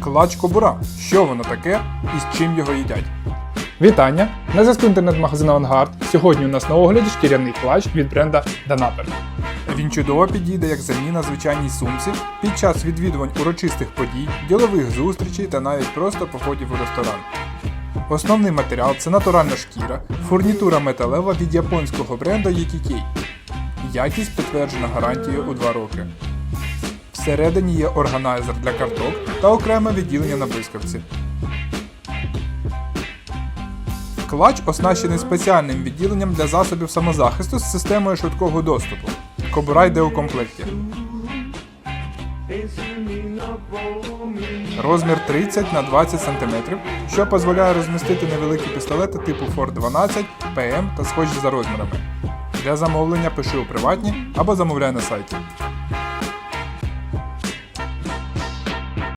Клач кобура. Що воно таке і з чим його їдять? Вітання! На зв'язку інтернет-магазину Авангард. Сьогодні у нас на огляді шкіряний плащ від бренда Danaper. Він чудово підійде як заміна звичайній сумці під час відвідувань урочистих подій, ділових зустрічей та навіть просто походів у ресторан. Основний матеріал це натуральна шкіра, фурнітура металева від японського бренду Yekikei. Якість підтверджена гарантією у 2 роки. Всередині є органайзер для карток та окреме відділення на блискавці. Клач оснащений спеціальним відділенням для засобів самозахисту з системою швидкого доступу. Кобура йде у комплекті. Розмір 30 на 20 см, що дозволяє розмістити невеликі пістолети типу Ford 12, PM та схожі за розмірами. Для замовлення пиши у приватні або замовляй на сайті.